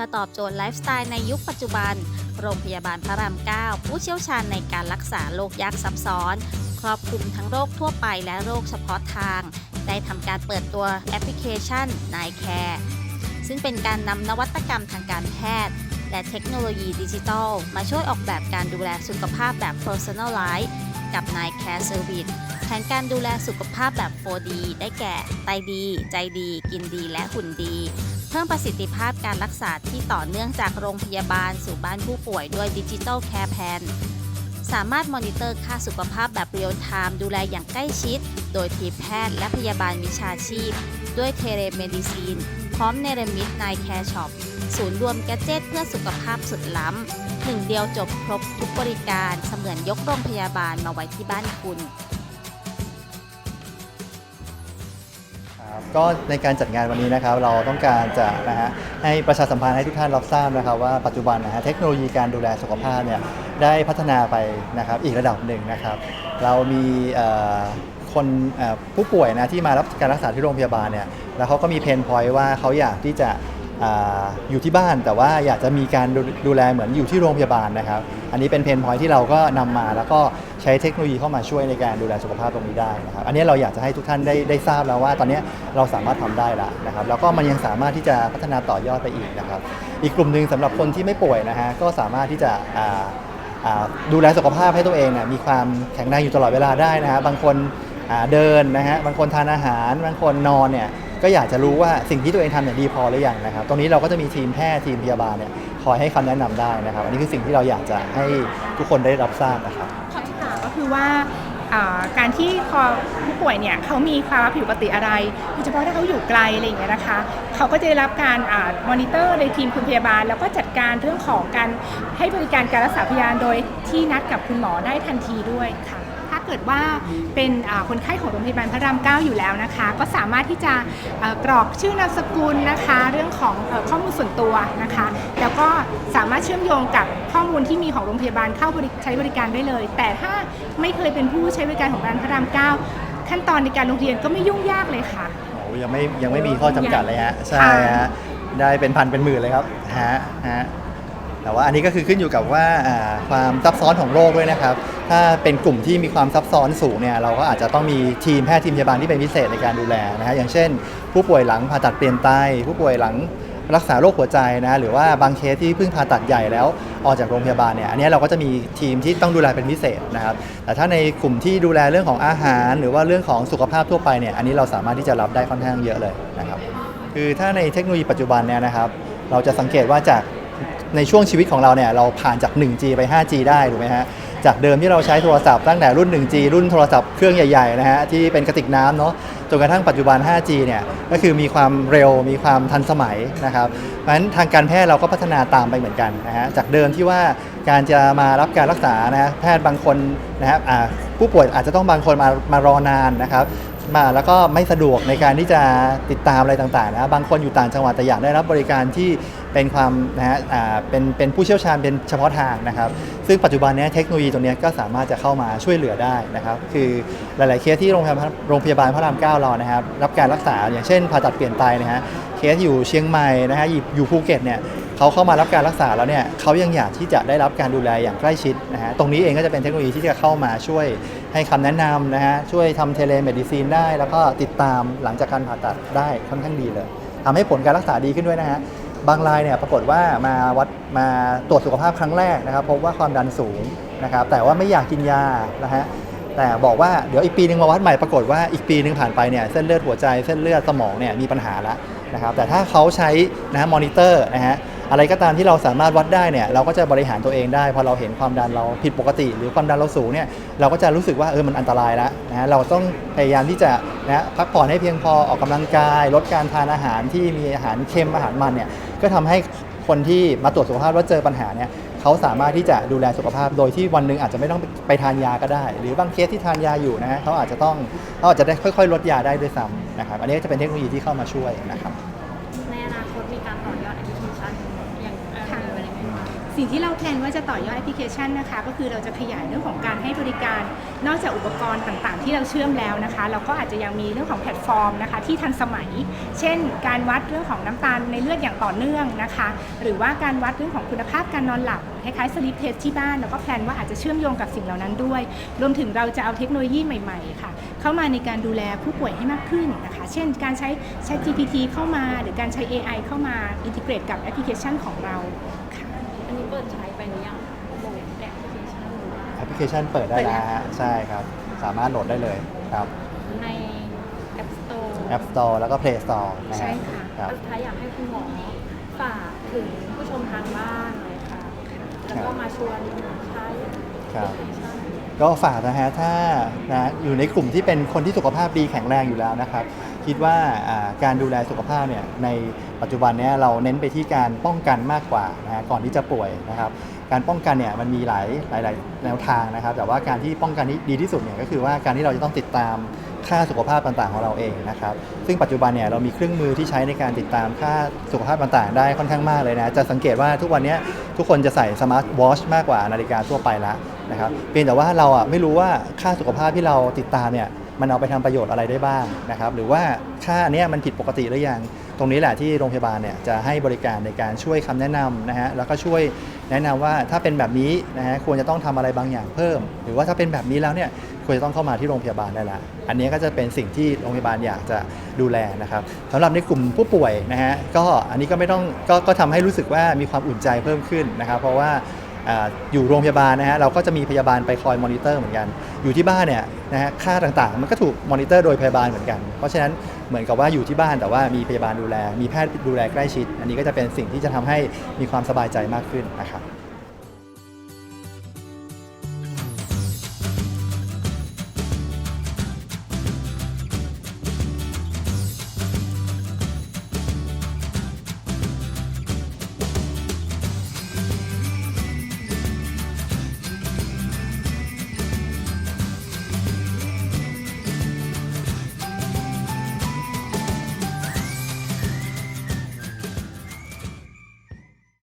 พื่อตอบโจทย์ไลฟ์สไตล์ในยุคปัจจุบัน โรงพยาบาลพระราม 9 ผู้เชี่ยวชาญในการรักษาโรคยากซับซ้อน ครอบคลุมทั้งโรคทั่วไปและโรคเฉพาะทาง ได้ทำการเปิดตัวแอปพลิเคชัน n i c a r e ซึ่งเป็นการนำนวัตกรรมทางการแพทย์ และเทคโนโลยีดิจิทัล มาช่วยออกแบบการดูแลสุขภาพแบบ Personalize กับ n i c a r e Service แผนการดูแลสุขภาพแบบ 4D ได้แก่ ไตดี ใจดี กินดี และหุ่นดี เพิ่มประสิทธิภาพการรักษาที่ต่อเนื่องจากโรงพยาบาลสู่บ้านผู้ป่วยด้วยดิจิ t a ลแคร์แพนสามารถมอนิเตอร์ค่าสุขภาพแบบเรียลไทม์ดูแลอย่างใกล้ชิด โดยทีมแพทย์และพยาบาลวิชาชีพ ด้วยเทเลเมดิซีน พร้อมเนรมิตนายแคร์ช็อปศูนย์รวมแกดเจตเพื่อสุขภาพสุดล้ำหนึ่งเดียวจบครบทุกบริการเสมือนยกโรงพยาบาลมาไว้ที่บ้านคุณ ก็ในการจัดงานวันนี้นะครับเราต้องการจะนะฮะให้ประชาสัมพันธ์ให้ทุกท่านรับทราบนะครับ ว่าปัจจุบันนะฮะเทคโนโลยีการดูแลสุขภาพเนี่ยได้พัฒนาไปนะครับอีกระดับหนึ่งนะครับ เรามีคนผู้ป่วยนะที่มารับการรักษาที่โรงพยาบาลเนี่ยแล้วเขาก็มีเพนพอยต์ว่าเขาอยากที่จะ อยู่ที่บ้านแต่ว่าอยากจะมีการดูดแลเหมือนอยู่ที่โรงพยาบาลนะครับ อันนี้เป็นเพนพอยที่เราก็นำมาแล้วก็ใช้เทคโนโลยีเข้ามาช่วยในการดูแลสุขภาพตรงนี้ได้นะครับ อันนี้เราอยากจะให้ทุกท่านได้ได้ทราบแล้วว่าตอนนี้เราสามารถทำได้แล้วนะครับ แล้วก็มันยังสามารถที่จะพัฒนาต่อยอดไปอีกนะครับ อีกกลุ่มหนึ่งสำหรับคนที่ไม่ป่วยนะฮะก็สามารถที่จะดูแลสุขภาพให้ตัวเองนี่ยมีความแข็งแรงอยู่ตลอดเวลาได้นะฮะบางคน เดินนะฮะบางคนทานอาหารบางคนนอนเนี่ยก็อยากจะรู้ว่าสิ่งที่ตัวเองทำเนี่ยดีพอหรือยังนะครับ ตรงนี้เราก็จะมีทีมแพทย์ทีมพยาบาลเนี่ยคอยให้คำแนะนำได้นะครับ อันนี้คือสิ่งที่เราอยากจะให้ทุกคนได้รับทราบนะครับ คำถามก็คือว่าอ่าการที่พอผู้ป่วยเนี่ยเขามีภาวะผิดปกติอะไรโดยเฉพาะถ้าเขาอยู่ไกลอะไรอย่างเงี้ยนะคะเขาก็จะได้รับการมอนิเตอร์ในทีมคุณพยาบาล แล้วก็จัดการเรื่องของการให้บริการการรักษาพยาบาลโดยที่นัดกับคุณหมอได้ทันทีด้วยค่ะ เกิดว่าเป็นอ่าคนไข้ของโรงพยาบาลพระรามเก้าอยู่แล้วนะคะ ก็สามารถที่จะเอ่อกรอกชื่อนามสกุลนะคะ เรื่องของเอ่อข้อมูลส่วนตัวนะคะ แล้วก็สามารถเชื่อมโยงกับข้อมูลที่มีของโรงพยาบาลเข้าบริใช้บริการได้เลย แต่ถ้าไม่เคยเป็นผู้ใช้บริการของโรงพยาบาลพระรามเก้าขั้นตอนในการลงทะเบียนก็ไม่ยุ่งยากเลยค่ะโอ้ยังไม่ยังไม่มีข้อจำกัดเลยฮะใช่ค่ะฮะได้เป็นพันเป็นหมื่นเลยครับฮะฮะ แต่ว่าอันนี้ก็คือขึ้นอยู่กับว่าความซับซ้อนของโรคด้วยนะครับ ถ้าเป็นกลุ่มที่มีความซับซ้อนสูงเนี่ยเราก็อาจจะต้องมีทีมแพทย์ทีมพยาบาลที่เป็นพิเศษในการดูแลนะฮะอย่างเช่น ผู้ป่วยหลังผ่าตัดเปลี่ยนไตผู้ป่วยหลังรักษาโรคหัวใจนะหรือว่าบางเคสที่เพิ่งผ่าตัดใหญ่แล้วออกจากโรงพยาบาลเนี่ยอันนี้เราก็จะมีทีมที่ต้องดูแลเป็นพิเศษนะครับ แต่ถ้าในกลุ่มที่ดูแลเรื่องของอาหาร หรือว่าเรื่องของสุขภาพทั่วไปเนี่ยอันนี้เราสามารถที่จะรับได้ค่อนข้างเยอะเลยนะครับคือถ้าในเทคโนโลยีปัจจุบันเนี่ยนะครับ เราจะสังเกตว่าจาก ในช่วงชีวิตของเราเนี่ยเราผ่านจาก 1G ไป 5G ได้ถูกไหมฮะจากเดิมที่เราใช้โทรศัพท์ตั้งแต่รุ่น 1G รุ่นโทรศัพท์เครื่องใหญ่ๆนะฮะที่เป็นกระติกน้ำเนาะจนกระทั่งปัจจุบัน 5G เนี่ยก็คือมีความเร็วมีความทันสมัยนะครับเพราะฉะนั้นทางการแพทย์เราก็พัฒนาตามไปเหมือนกันนะฮะจากเดิมที่ว่าการจะมารับการรักษานะแพทย์บางคนนะครับผู้ป่วยอาจจะต้องบางคนมามารอนานนะครับ มาแล้วก็ไม่สะดวกในการที่จะติดตามอะไรต่างๆนะบางคนอยู่ต่างจังหวัดแต่อยากได้รับบริการที่เป็นความนะฮะอ่าเป็นเป็นผู้เชี่ยวชาญเป็นเฉพาะทางนะครับ ซึ่งปัจจุบันนี้เทคโนโลยีตรงนี้ก็สามารถจะเข้ามาช่วยเหลือได้นะครับ คือหลาย ๆ เคสที่โรงพยาบาลโรงพยาบาลพระรามเก้าเรานะครับ รับการรักษาอย่างเช่นผ่าตัดเปลี่ยนไตนะฮะเคสอยู่เชียงใหม่นะฮะยู่อยู่ภูเก็ตเนี่ย เขาเข้ามารับการรักษาแล้วเนี่ยเขายังอยากที่จะได้รับการดูแลอย่างใกล้ชิดนะฮะตรงนี้เองก็จะเป็นเทคโนโลยีที่จะเข้ามาช่วยให้คำแนะนำนะฮะช่วยทำเทเลเมดิซีนได้ แล้วก็ติดตามหลังจากการผ่าตัดได้ค่อนข้างดีเลยทำให้ผลการรักษาดีขึ้นด้วยนะฮะบางรายเนี่ยปรากฏว่ามาวัดมาตรวจสุขภาพครั้งแรกนะครับพบว่าความดันสูงนะครับแต่ว่าไม่อยากกินยานะฮะแต่บอกว่าเดี๋ยวอีกปีนึงมาวัดใหม่ปรากฏว่าอีกปีนึงผ่านไปเนี่ยเส้นเลือดหัวใจเส้นเลือดสมองเนี่ยมีปัญหาแล้วนะครับแต่ถ้าเขาใช้นะฮะมอนิเตอร์นะฮะ อะไรก็ตามที่เราสามารถวัดได้เนี่ยเราก็จะบริหารตัวเองได้ พอเราเห็นความดันเราผิดปกติ หรือความดันเราสูงเนี่ยเราก็จะรู้สึกว่าเออมันอันตรายแล้วนะฮะเราต้องพยายามที่จะนะพักผ่อนให้เพียงพอออกกำลังกาย ลดการทานอาหารที่มีอาหารเค็มอาหารมันเนี่ยก็ทำให้คนที่มาตรวจสุขภาพแล้วเจอปัญหาเนี่ยเขาสามารถที่จะดูแลสุขภาพ โดยที่วันหนึ่งอาจจะไม่ต้องไปทานยาก็ได้ หรือบางเคสที่ทานยาอยู่นะฮะเขาอาจจะต้องเขาอาจจะได้ค่อย ๆ ลดยาได้ด้วยซ้ำนะครับอันนี้ก็จะเป็นเทคโนโลยีที่เข้ามาช่วยนะครับ คตมีการต่อยอดแอปพลิเคชันอย่างเอ่อค่ะเป็นยังไงบ้างจสิ่งที่เราแพลนว่าจะต่อยอดแอปพลิเคชันนะคะ ก็คือเราจะขยายเรื่องของการให้บริการ นอกจากอุปกรณ์ต่างๆ ที่เราเชื่อมแล้วนะคะ เราก็อาจจะยังมีเรื่องของแพลตฟอร์มนะคะ ที่ทันสมัย เช่น การวัดเรื่องของน้ำตาลในเลือดอย่างต่อเนื่องนะคะ หรือว่าการวัดเรื่องของคุณภาพการนอนหลับคล้ายๆสลิปเทสที่บ้านแล้วก็แพลนว่าอาจจะเชื่อมโยงกับสิ่งเหล่านั้นด้วย รวมถึงเราจะเอาเทคโนโลยีใหม่ ๆ ค่ะ เข้ามาในการดูแลผู้ป่วยให้มากขึ้นนะคะ เช่น การใช้ ChatGPT เข้ามา หรือการใช้ AI เข้ามาอินทิเกรตกับแอปพลิเคชันของเราค่ะอันนี้เปิดใช้ไปหรือยังโหลดแอปพลิเคชันแอปพลิเคชันเปิดได้แล้วฮะใช่ครับ สามารถโหลดได้เลยครับ ใน App Store App Store แล้วก็ Play Store นะฮะใช่ค่ะครับสุดท้ายอยากให้คุณหมอฝากถึงผู้ชมทางบ้านเลยค่ะ แล้วก็มาชวนใช้ครับแอปพลิเคชัน ก็ฝากนะฮะถ้านะอยู่ในกลุ่มที่เป็นคนที่สุขภาพดีแข็งแรงอยู่แล้วนะครับ คิดว่าอ่าการดูแลสุขภาพเนี่ยในปัจจุบันเนี้ยเราเน้นไปที่การป้องกันมากกว่านะฮะก่อนที่จะป่วยนะครับการป้องกันเนี่ยมันมีหลายหลายหลายแนวทางนะครับ แต่ว่าการที่ป้องกันที่ดีที่สุดเนี่ยก็คือว่าการที่เราจะต้องติดตามค่าสุขภาพต่างๆของเราเองนะครับ ซึ่งปัจจุบันเนี่ยเรามีเครื่องมือที่ใช้ในการติดตามค่าสุขภาพต่างๆ ได้ค่อนข้างมากเลยนะ จะสังเกตว่าทุกวันนี้ทุกคนจะใส่สมาร์ทวอชมากกว่านาฬิกาทั่วไปละ นะครับเพียงแต่ว่าเราอะไม่รู้ว่าค่าสุขภาพที่เราติดตามเนี่ยมันเอาไปทำประโยชน์อะไรได้บ้างนะครับหรือว่าค่าเนี้ยมันผิดปกติหรือยังตรงนี้แหละที่โรงพยาบาลเนี่ยจะให้บริการในการช่วยคำแนะนำนะฮะแล้วก็ช่วยแนะนำว่าถ้าเป็นแบบนี้นะฮะควรจะต้องทำอะไรบางอย่างเพิ่ม หรือว่าถ้าเป็นแบบนี้แล้วเนี่ยควรจะต้องเข้ามาที่โรงพยาบาลได้ละอันนี้ก็จะเป็นสิ่งที่โรงพยาบาลอยากจะดูแลนะครับสำหรับในกลุ่มผู้ป่วยนะฮะก็อันนี้ก็ไม่ต้องก็ก็ทำให้รู้สึกว่ามีความอุ่นใจเพิ่มขึ้นนะครับ เพราะว่า อยู่โรงพยาบาลนะฮะเราก็จะมีพยาบาลไปคอยมอนิเตอร์เหมือนกัน อยู่ที่บ้านเนี่ยนะฮะค่าต่างๆ มันก็ถูกมอนิเตอร์โดยพยาบาลเหมือนกัน เพราะฉะนั้นเหมือนกับว่าอยู่ที่บ้านแต่ว่ามีพยาบาลดูแล มีแพทย์ดูแลใกล้ชิด อันนี้ก็จะเป็นสิ่งที่จะทำให้มีความสบายใจมากขึ้นนะครับ